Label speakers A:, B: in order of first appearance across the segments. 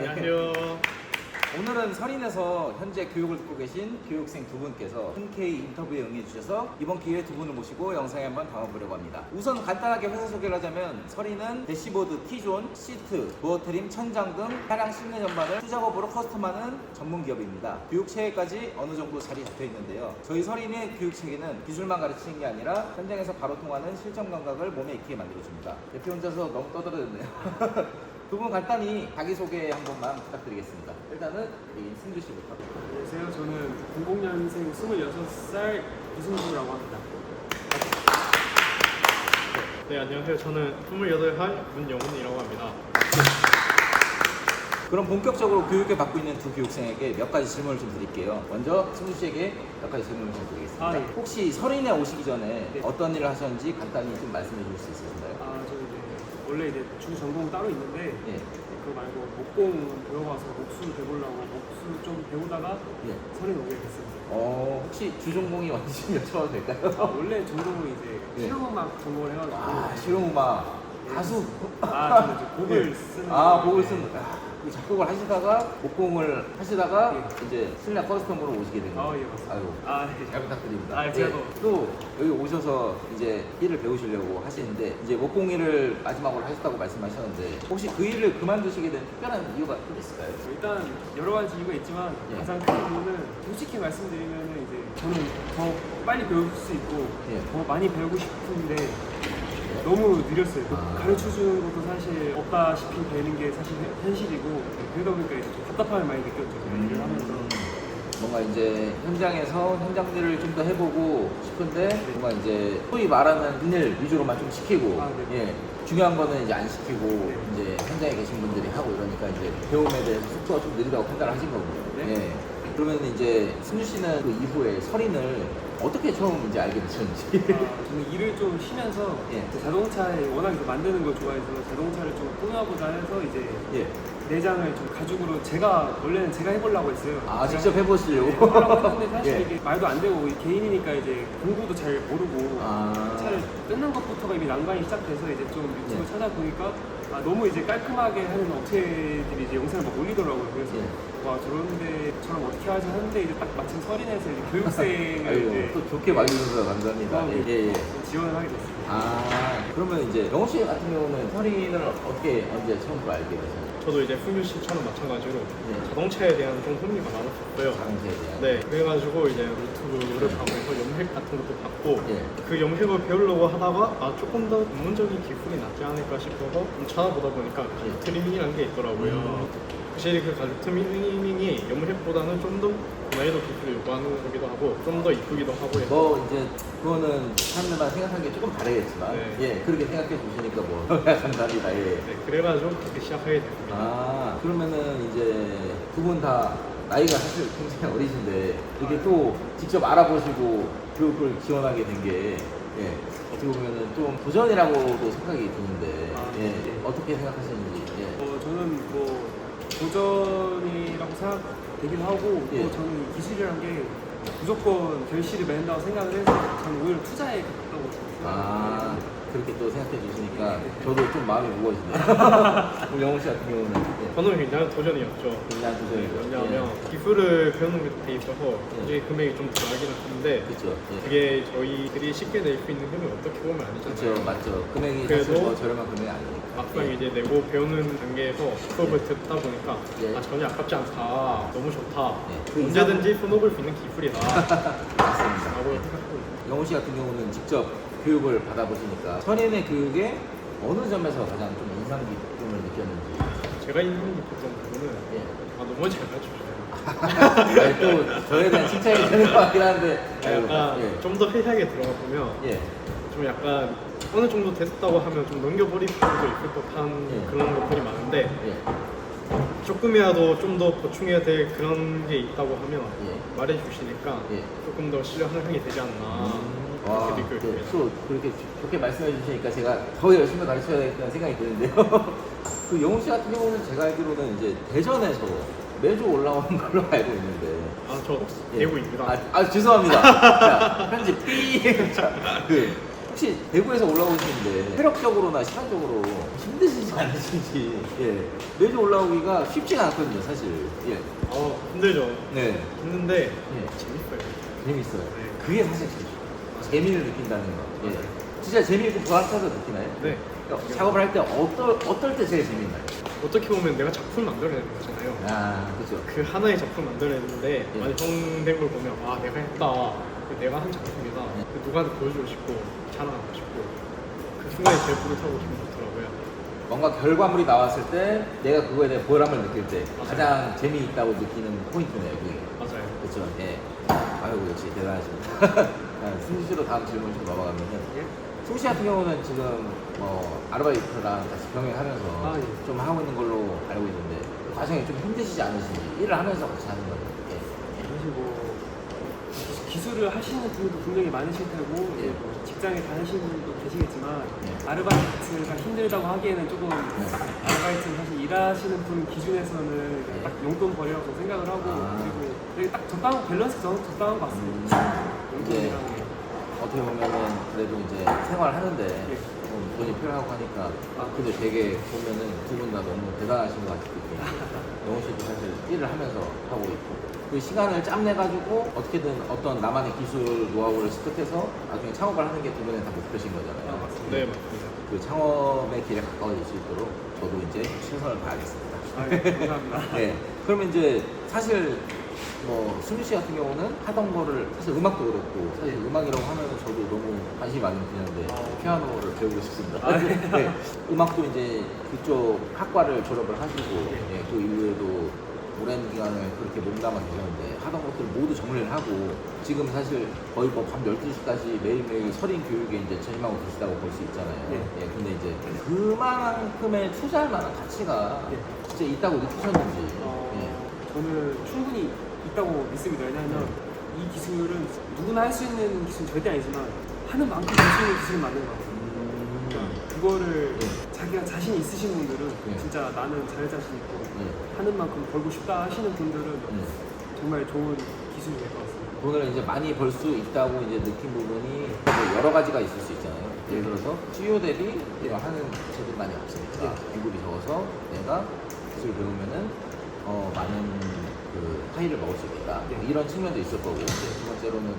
A: 네, 안녕.
B: 오늘은 설인에서 현재 교육을 듣고 계신 교육생 두 분께서 흔쾌히 인터뷰에 응해주셔서 이번 기회에 두 분을 모시고 영상에 한번 담아보려고 합니다. 우선 간단하게 회사 소개를 하자면 설인은 대시보드, T존, 시트, 도어 트림, 천장 등 차량 실내 전반을 수작업으로 커스텀하는 전문 기업입니다. 교육 체계까지 어느 정도 자리 잡혀 있는데요. 저희 설인의 교육 체계는 기술만 가르치는 게 아니라 현장에서 바로 통하는 실전 감각을 몸에 익히게 만들어줍니다. 대표 혼자서 너무 떠들어졌네요. 두 분 간단히 자기소개 한 번만 부탁드리겠습니다. 일단은 이 승주 씨부터.
A: 안녕하세요. 저는 00년생 26살 이승주라고 합니다.
C: 네, 안녕하세요. 저는 28살 문영훈이라고 합니다.
B: 그럼 본격적으로 교육을 받고 있는 두 교육생에게 몇 가지 질문을 좀 드릴게요. 먼저 승주 씨에게 몇 가지 질문을 좀 드리겠습니다.
A: 아, 예.
B: 혹시 설인에 오시기 전에
A: 네.
B: 어떤 일을 하셨는지 간단히 좀 말씀해 주실 수 있으신가요?
A: 아, 저 원래 이제 주 전공 따로 있는데
B: 예.
A: 그거 말고 목공 배워가서 목수 배우려고 목수 좀 배우다가
B: 예.
A: 서린 오게 됐습니다.
B: 어, 혹시 주 전공이 뭔지 좀 여쭤봐도 될까요?
A: 아, 원래 전공은 이제
B: 예.
A: 실용음악 전공을 해가지고
B: 아, 실용음악
A: 예.
B: 가수.
A: 아, 저는 이제 곡을 쓰는
B: 아,
A: 거.
B: 곡을
A: 예.
B: 쓰는. 아, 이 작곡을 하시다가 목공을 하시다가
A: 예.
B: 이제 실내 커스텀으로 오시게 된 거예요.
A: 아, 예, 맞습니다.
B: 아이고.
A: 아, 예.
B: 잘 부탁드립니다.
A: 아, 제가
B: 예, 또 여기 오셔서 이제 일을 배우시려고 하시는데 이제 목공 일을 마지막으로 하셨다고 말씀하셨는데 혹시 그 일을 그만두시게 된 특별한 이유가 좀 있을까요?
A: 일단 여러 가지 이유가 있지만
B: 예.
A: 가장 큰 이유는 솔직히 말씀드리면 이제 저는 더 빨리 배울 수 있고
B: 예.
A: 더 많이 배우고 싶은데 너무 느렸어요.
B: 아.
A: 가르쳐 주는 것도 사실 없다시피 되는 게 사실 현- 현실이고 그러다 보니까 이제 좀 답답함을 많이 느꼈죠.
B: 음.
A: 일을 하면서.
B: 뭔가 이제 현장에서 현장들을 좀 더 해보고 싶은데 뭔가 이제 소위 말하는 일 위주로만 좀 시키고
A: 아, 네.
B: 예 중요한 거는 이제 안 시키고
A: 네.
B: 이제 현장에 계신 분들이 하고 이러니까 이제 배움에 대해서 속도가 좀 느리다고 판단을 하신 거군요.
A: 네.
B: 예. 그러면 이제 승주 씨는 그 이후에 설인을 어떻게 처음 이제 알게 되셨는지.
A: 아, 저는 일을 좀 쉬면서
B: 예.
A: 이제 자동차에 워낙 이제 만드는 걸 좋아해서 자동차를 좀 꾸며보자 해서 이제
B: 예.
A: 내장을 좀 가죽으로 제가 원래는 제가 해보려고 했어요.
B: 아
A: 제가
B: 직접 해보시려고.
A: 해보려고 했는데 사실
B: 예.
A: 이게 말도 안 되고 개인이니까 이제 공부도 잘 모르고
B: 아.
A: 차를 뜯는 것부터가 이미 난관이 시작돼서 이제 좀 유튜브
B: 예.
A: 찾아보니까 아, 너무 이제 깔끔하게 하는 업체들이 이제 영상을 막 올리더라고요. 그래서
B: 예.
A: 와 저런데 저랑 어떻게 하지 하는데 이제 딱 마침 설인에서 이제 교육생을
B: 아이고
A: 이제
B: 또 좋게 말해주셔서 감사합니다.
A: 어,
B: 예, 예, 예.
A: 지원을 하게 됐습니다.
B: 아 그러면 이제 영호 씨 같은 경우는 설인을 어떻게 언제 처음으로 알게 되셨나요?
C: 저도 이제 풍규 씨처럼 마찬가지로
B: 네.
C: 자동차에 대한 좀 흥미가 많았었어요.
B: 자동차에 대한.
C: 네, 그래가지고 이제 유튜브를 보면서 염색 같은 것도 받고
B: 예.
C: 그 염색을 배우려고 하다가 아 조금 더 전문적인 기술이 낫지 않을까 싶어서 좀 찾아보다 보니까
B: 예.
C: 가죽 트리밍이라는 게 있더라고요.
B: 음.
C: 확실히 그 가죽 트리밍이 염색보다는 좀더 고난이도 기술을 요구하는 거기도 하고 좀 더 이쁘기도 하고 해서
B: 뭐 이제 그거는 사람들마다 생각하는 게 조금 다르겠지만
C: 네.
B: 예 그렇게 생각해 주시니까 뭐 감사합니다. 예.
C: 네, 그래가지고 그렇게 시작하게 됐습니다.
B: 아 그러면은 이제 두 분 다 나이가 사실 굉장히 어리신데 이렇게
A: 아,
B: 또 직접 알아보시고 교육을 지원하게 된 게 예, 어떻게 보면은 좀 도전이라고도 생각이 드는데
A: 아,
B: 예,
A: 네.
B: 어떻게 생각하시는지 예.
A: 어, 저는 뭐 도전이라고 생각되기도 하고
B: 예.
A: 또 저는 이 기술이란 게 무조건 결실을 맺는다고 생각을 해서 저는 오히려 투자에 가깝다고 생각해요.
B: 아 그렇게 또 생각해 주시니까
A: 네.
B: 저도 좀 마음이 무거워지네요. 우리 영호 씨 같은 경우는 예,
C: 저는 굉장히 도전이었죠.
B: 굉장히 도전이죠.
C: 왜냐하면 기술을 배우는 데 있어서
B: 예.
C: 이게 금액이 좀 들어가기는 한데
B: 그렇죠. 예.
C: 그게 저희들이 쉽게 낼 수 있는 금이 어떻게 보면 아니잖아요.
B: 그렇죠, 맞죠. 금액이
C: 그래도
B: 뭐 저렴한 금액이 아니니까.
C: 막상
B: 예.
C: 이제 내고 배우는 단계에서 수업을 듣다 보니까
B: 예.
C: 아 전혀 아깝지 않다, 너무 좋다,
B: 예. 그
C: 언제든지 손업을 수 있는 기술이다
B: 맞습니다.
C: 라고
B: 예.
C: 생각하고 있습니다.
B: 영호 씨 같은 경우는 직접 교육을 받아보시니까 설인의 교육에 어느 점에서 가장 좀 인상 깊음을 느꼈는지.
C: 제가 인상 깊었던 부분은
B: 예.
C: 아 너무 잘 가르쳐주셔요.
B: 아니, 또 저에 대한 칭찬이 되는 것 같긴 한데. 아이고,
C: 약간
B: 예.
C: 좀더 회사에 들어가 보면
B: 예.
C: 좀 약간 어느 정도 됐다고 하면 좀 넘겨버릴 수도 있을 법한
B: 예.
C: 그런 것들이 많은데
B: 예.
C: 조금이라도 좀 더 보충해야 될 그런 게 있다고 하면
B: 예.
C: 말해주시니까
B: 예.
C: 조금 더 실력을 하게 되지 않나
B: 와,
C: 그렇게 느껴요.
B: 네, 또 그렇게 좋게 말씀해 주시니까 제가 더 열심히 가르쳐야겠다는 생각이 드는데요. 그 영호 씨 같은 경우는 제가 알기로는 이제 대전에서 매주 올라오는 걸로 알고 있는데.
C: 아 저
B: 예.
C: 대구입니다.
B: 아, 아, 죄송합니다. 자, 편집 삐. 자, 그 혹시 대구에서 올라오시는데 체력적으로나 시간적으로 힘드시지 않으신지 예 매주 올라오기가 쉽지가 않거든요 사실 예
C: 어 힘들죠.
B: 네.
C: 힘든데
B: 예.
C: 재밌어요.
B: 재밌어요
C: 네.
B: 그게 사실 좋아요. 재미를 느낀다는 거 예. 진짜 재미있고 보람차서 느끼나요?
C: 네.
B: 어, 작업을 할 때 어떨, 어떨 때 제일 재밌나요?
C: 어떻게 보면 내가 작품 만들어내는 거잖아요.
B: 아 그죠
C: 그 하나의 작품 만들어냈는데
B: 예.
C: 완성된 걸 보면 아 내가 했다. 내가 한 작품이다.
B: 예.
C: 그 누구한테 보여주고 싶고 자랑하고 싶고 그 순간이 제일 뿌듯하고 기분 좋더라고요.
B: 뭔가 결과물이 나왔을 때 내가 그거에 대해 보람을 느낄 때
C: 맞아요.
B: 가장 재미있다고 느끼는 포인트네요 그게
C: 맞아요.
B: 그렇죠. 예. 아이고 역시 대단하십니다. 아, 승주 씨로 다음 질문 좀 넘어가면은
A: 예?
B: 승주 씨 같은 경우는 지금 뭐 아르바이트랑 같이 병행하면서
A: 아, 예.
B: 좀 하고 있는 걸로 알고 있는데 그 과정이 좀 힘드시지 않으신지 일을 하면서 같이 하는 거예요. 예.
A: 사실 뭐 기- 기술을 하시는 분들도 분명히 많으실 테고
B: 예.
A: 뭐 직장에 다니시는 분도 계시겠지만
B: 예.
A: 아르바이트가 힘들다고 하기에는 조금 아르바이트는 사실 일하시는 분 기준에서는
B: 예.
A: 딱 용돈 벌이라고 생각을 하고
B: 아.
A: 그리고 되게 딱 적당한 밸런스 적당한 것 같습니다.
B: 이제 어떻게 보면은 그래도 이제 생활하는데
A: 예.
B: 좀 돈이 필요하고 하니까
A: 아.
B: 근데 되게 보면은 두 분 다 너무 대단하신 것 같거든요. 영호 씨도 사실 일을 하면서 하고 있고 그 시간을 짬내가지고 어떻게든 어떤 나만의 기술 노하우를 습득해서 나중에 창업을 하는 게 두 분의 다 목표신 거잖아요.
A: 아, 맞습니다.
C: 네 맞습니다.
B: 그 창업의 길에 가까워질 수 있도록 저도 이제 최선을 다하겠습니다.
A: 아, 예, 감사합니다.
B: 네. 그러면 이제 사실 뭐 승주 씨 같은 경우는 하던 거를 사실 음악도 그렇고 사실 음악이라고 하면 저도 너무 관심이 많은 분야인데
A: 어.
B: 피아노를 배우고 싶습니다.
A: 아,
B: 네. 음악도 이제 그쪽 학과를 졸업을 하시고 네, 그 이후에도 오랜 기간을 그렇게 몸담아 계셨는데 하던 것들 모두 정리를 하고 지금 사실 거의 뭐 밤 12시까지 매일매일 서린 교육에 이제 전임하고 계시다고 볼 수 있잖아요.
A: 네.
B: 예, 근데 이제 그만큼의 투자할 만한 가치가
A: 네.
B: 진짜 있다고 느끼셨는지.
A: 어,
B: 예.
A: 저는 충분히 있다고 믿습니다. 왜냐하면 이 기술은 누구나 할 수 있는 기술은 절대 아니지만 하는 만큼 할 수 있는 기술이 맞는 것 같아요. 그러니까
B: 음,
A: 그거를
B: 예.
A: 자기가 자신 있으신 분들은
B: 예.
A: 진짜 나는 잘 자신 있고
B: 예.
A: 하는 만큼 벌고 싶다 하시는 분들은
B: 음.
A: 정말 좋은 기술이 될 것 같습니다.
B: 돈을 이제 많이 벌 수 있다고 이제 느낀 부분이 뭐 여러 가지가 있을 수 있잖아요. 예를 들어서 대비 내가 하는 기술이 많이 없으니까 공급이 적어서 내가 기술 배우면은 어, 많은 그 파일을 먹을 수 있겠다.
A: 네.
B: 이런 측면도 있을 거고 두 번째로는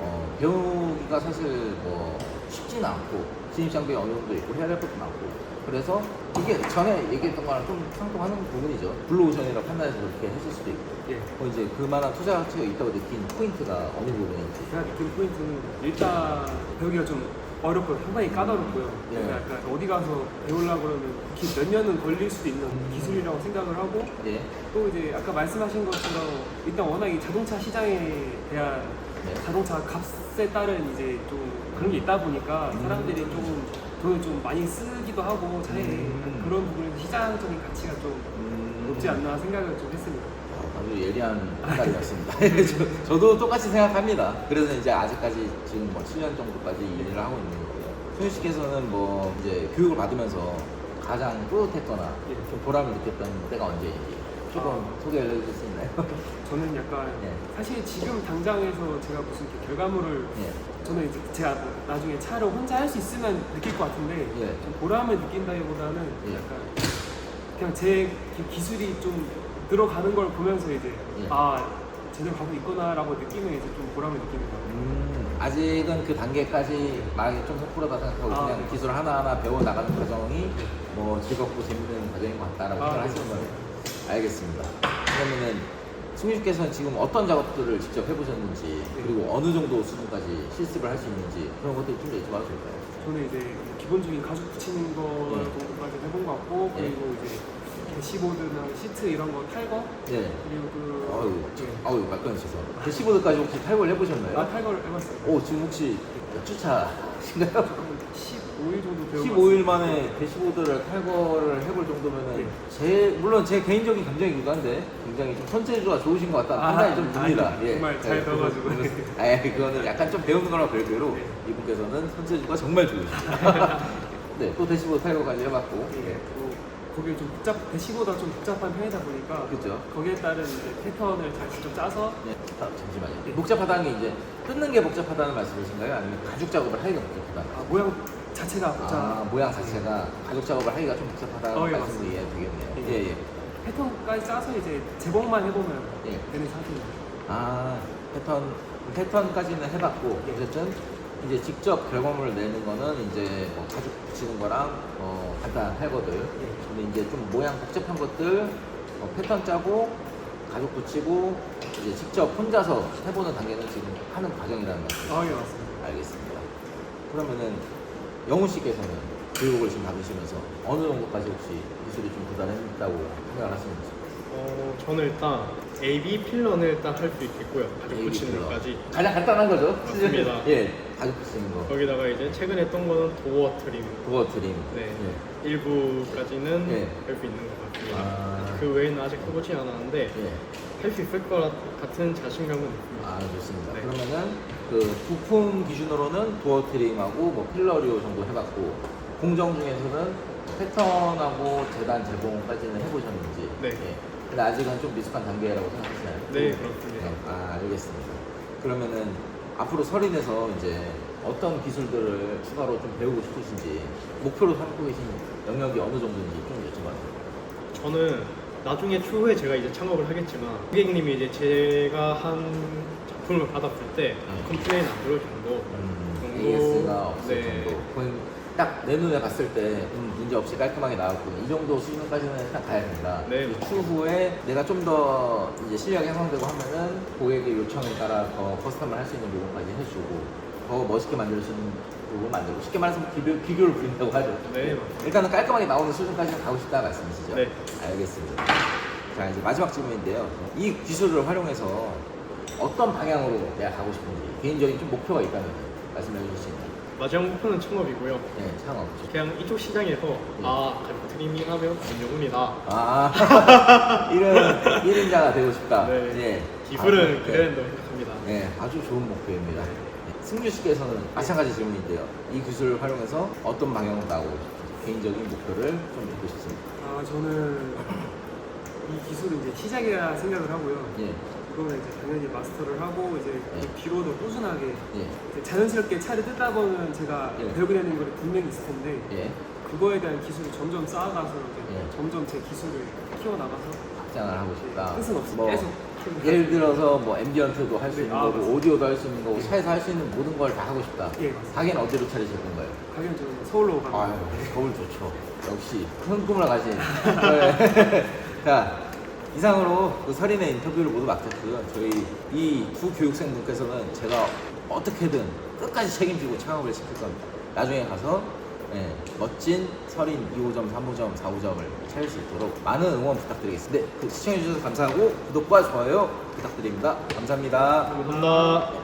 B: 어, 배우기가 사실 뭐 쉽지는 않고 진입장벽이 어느 정도 있고 해야 될 것도 많고 그래서 이게 전에 얘기했던 거랑 좀 상통하는 부분이죠. 블루오션이라고 판단해서 그렇게 했을 수도 있고
A: 예.
B: 뭐 이제 그만한 투자 가치가 있다고 느낀 포인트가 어느 부분인지.
A: 제가 느낀 포인트는 일단 배우기가 좀 어렵고요. 상당히 까다롭고요.
B: 예.
A: 그러니까 약간 어디 가서 배우려고 그러면 기- 몇 년은 걸릴 수도 있는
B: 음.
A: 기술이라고 생각을 하고
B: 예.
A: 또 이제 아까 말씀하신 것처럼 일단 워낙 이 자동차 시장에 대한
B: 네.
A: 자동차 값에 따른 이제 좀 그런 게 있다 보니까
B: 음.
A: 사람들이 좀 돈을 좀 많이 쓰기도 하고 차에
B: 음.
A: 그런 부분에서 시장적인 가치가 좀
B: 음.
A: 높지 않나 생각을 좀 했습니다.
B: 어, 아주 예리한 판단이었습니다. 저, 저도 똑같이 생각합니다. 그래서 이제 아직까지 지금 뭐 7년 정도까지 일을 하고 있는 거고요. 소유 씨께서는 뭐 이제 교육을 받으면서 가장 뿌듯했거나
A: 예.
B: 좀 보람을 느꼈던 때가 언제인지 조금
A: 아.
B: 소개를 해줄 수 있나요?
A: 저는 약간
B: 예.
A: 사실 지금 당장에서 제가 무슨 이렇게 결과물을
B: 예.
A: 저는 이제 제가 뭐 나중에 차를 혼자 할 수 있으면 느낄 것 같은데
B: 예.
A: 좀 보람을 느낀다기보다는
B: 예.
A: 약간 그냥 제 기- 기술이 좀 늘어가는 걸 보면서 이제
B: 예.
A: 아 제대로 가고 있구나라고 느끼면 이제 좀 보람을 느끼는 것 같아요.
B: 음, 아직은 그 단계까지 말하기 좀 섣부르다 생각하고
A: 아,
B: 그냥
A: 네.
B: 기술 하나하나 배워 나가는 과정이 뭐 즐겁고 재밌는 과정인 것 같다라고
A: 아,
B: 생각하시는
A: 네.
B: 거예요. 알겠습니다. 그러면은 승유씨께서는 지금 어떤 작업들을 직접 해보셨는지
A: 네.
B: 그리고 어느 정도 수준까지 실습을 할 수 있는지 그런 것들 좀 여쭤봐도 될까요?
A: 저는 이제 기본적인 가죽 붙이는 거
B: 예.
A: 정도까지 해본 것 같고
B: 예.
A: 그리고 이제 대시보드나 시트 이런 거 탈거
B: 네.
A: 그리고 그
B: 어유,
A: 예.
B: 어유 말끔하셔서 대시보드까지 혹시 탈거를 해보셨나요?
A: 아 탈거를 해봤어요.
B: 오 지금 혹시 몇 주차신가요?
A: 한 15일 정도 배우고
B: 15일 만에 대시보드를 탈거를 해볼 정도면은
A: 네.
B: 제 물론 제 개인적인 감정이기도 한데 굉장히 좀 손재주가 좋으신 것 같다는
A: 아,
B: 판단이 좀 듭니다.
A: 아니, 정말 잘 배워가지고.
B: 아, 그거는 약간 좀 배우는 거랑 별개로
A: 네.
B: 이분께서는 손재주가 정말 좋으십니다. 네, 또 대시보드 탈거까지 해봤고.
A: 예,
B: 네.
A: 또 거기에 좀 복잡 대시보다 좀 복잡한 편이다 보니까
B: 그죠?
A: 거기에 따른 이제 패턴을 잘 직접 짜서
B: 예, 아, 잠시만요. 복잡하다는 게 이제 뜯는 게 복잡하다는 말씀이신가요? 아니면 가죽 작업을 하기가 복잡하다?
A: 아, 모양 자체가 복잡
B: 아, 모양 자체가 가죽 작업을 하기가 좀 복잡하다는
A: 어, 예,
B: 말씀으로
A: 맞습니다.
B: 이해가 되겠네요.
A: 예.
B: 예, 예.
A: 패턴까지 짜서 이제 재봉만 해보면
B: 예.
A: 되는 상태입니다.
B: 아, 패턴, 패턴까지는 해봤고,
A: 예.
B: 어쨌든 이제 직접 결과물을 내는 거는 이제 뭐 가죽 붙이는 거랑 어.
A: 예.
B: 근데 이제 좀 모양 복잡한 것들 어, 패턴 짜고 가죽 붙이고 이제 직접 혼자서 해보는 단계는 지금 하는 과정이라는 말씀.
A: 아, 예, 맞습니다.
B: 알겠습니다. 그러면은 영훈 씨께서는 교육을 지금 받으시면서 어느 정도까지 혹시 기술이 좀 도달했다고 생각을 하시는지?
C: 어, 저는 일단 AB 필러는 일단 할 수 있겠고요. 가죽
B: AB
C: 붙이는
B: 필러.
C: 것까지.
B: 가장 간단한 거죠?
C: 맞습니다.
B: 예, 가죽 붙이는 거.
C: 거기다가 이제 최근에 했던 거는 도어 트림.
B: 도어 트림.
C: 네.
B: 예.
C: 일부까지는
B: 네.
C: 할 수 있는 것 같습니다.
B: 아.
C: 그 외에는 아직 해보지 않았는데
B: 예.
C: 할 수 있을 것 같은 자신감은 있습니다.
B: 아 좋습니다.
C: 네.
B: 그러면은 그 부품 기준으로는 도어 트림하고 뭐 필러리오 정도 해봤고 공정 중에서는 패턴하고 재단 제봉까지는 해보셨는지.
C: 네.
B: 예. 근데 아직은 좀 미숙한 단계라고 생각하시나요?
C: 네, 그렇습니다.
B: 네. 아 알겠습니다. 그러면은 앞으로 설인에서 이제 어떤 기술들을 추가로 좀 배우고 싶으신지 목표로 삼고 계신 영역이 어느 정도인지 좀 여쭤봐도
C: 저는 나중에 추후에 제가 이제 창업을 하겠지만 고객님이 이제 제가 한 작품을 받았을 때
B: 음.
C: 컴플레인 안 들을 정도
B: 음,
C: 정도?
B: AS가 없을
C: 네.
B: 정도. 딱 내 눈에 봤을 때 음, 문제 없이 깔끔하게 나왔고 이 정도 수준까지는 일단 가야 된다.
C: 네.
B: 그 추후에 내가 좀 더 이제 실력이 향상되고 하면은 고객의 요청에 따라 더 커스텀을 할 수 있는 부분까지 해주고 더 멋있게 만들 수 있는 부분 만들고 쉽게 말해서 기교, 기교를 부린다고 하죠.
C: 네, 맞습니다.
B: 일단은 깔끔하게 나오는 수준까지는 가고 싶다 말씀이시죠?
C: 네.
B: 알겠습니다. 자 이제 마지막 질문인데요. 이 기술을 활용해서 어떤 방향으로 내가 가고 싶은지 개인적인 좀 목표가 있다면 말씀해 주실 수 있나요?
C: 마지막 목표는 창업이고요.
B: 네, 창업.
C: 그냥 이쪽 시장에서 아 가죽 트리밍 하면 김영훈이다.
B: 아, 이런 1인자가 되고 싶다.
C: 네.
B: 예.
C: 기술은
B: 아,
C: 그래야 된다고 생각합니다.
B: 네, 아주 좋은 목표입니다. 네. 승규 씨께서는 마찬가지 질문인데요. 이 기술을 활용해서 어떤 방향으로 나가고 싶은지 개인적인 목표를 좀 듣고 싶습니다.
A: 아, 저는 이 기술은 이제 시작이라 생각을 하고요.
B: 예,
A: 이거는 이제 당연히 마스터를 하고 이제
B: 네.
A: 그 뒤로도 꾸준하게
B: 예,
A: 이제 자연스럽게 차를 뜯다 보면 제가
B: 예.
A: 배우게 되는 걸 분명히 있을 텐데
B: 예.
A: 그거에 대한 기술을 점점 쌓아가서 이제
B: 예.
A: 점점 제 기술을 키워나가서
B: 확장을 하고 싶다.
A: 끝은 없이
B: 뭐,
A: 계속
B: 예를 들어서 뭐 앰비언트도 할 수 있는
A: 아,
B: 거고
A: 맞습니다.
B: 오디오도 할 수 있는 거고
A: 예.
B: 차에서 할 수 있는 모든 걸 다 하고 싶다.
A: 예, 맞습니다.
B: 가게는 어디로 차리실 건가요?
A: 가면 저는 서울로 가는
B: 아유,
A: 거
B: 서울 좋죠. 역시 큰 꿈을 가진. 네. 자, 이상으로 그 설인의 인터뷰를 모두 마쳤고요. 저희 이 두 교육생분께서는 제가 어떻게든 끝까지 책임지고 창업을 시킬 겁니다. 나중에 가서 네, 멋진 설인 2호점, 3호점, 4호점을 차릴 수 있도록 많은 응원 부탁드리겠습니다. 네, 그 시청해주셔서 감사하고 구독과 좋아요 부탁드립니다. 감사합니다.
C: 감사합니다.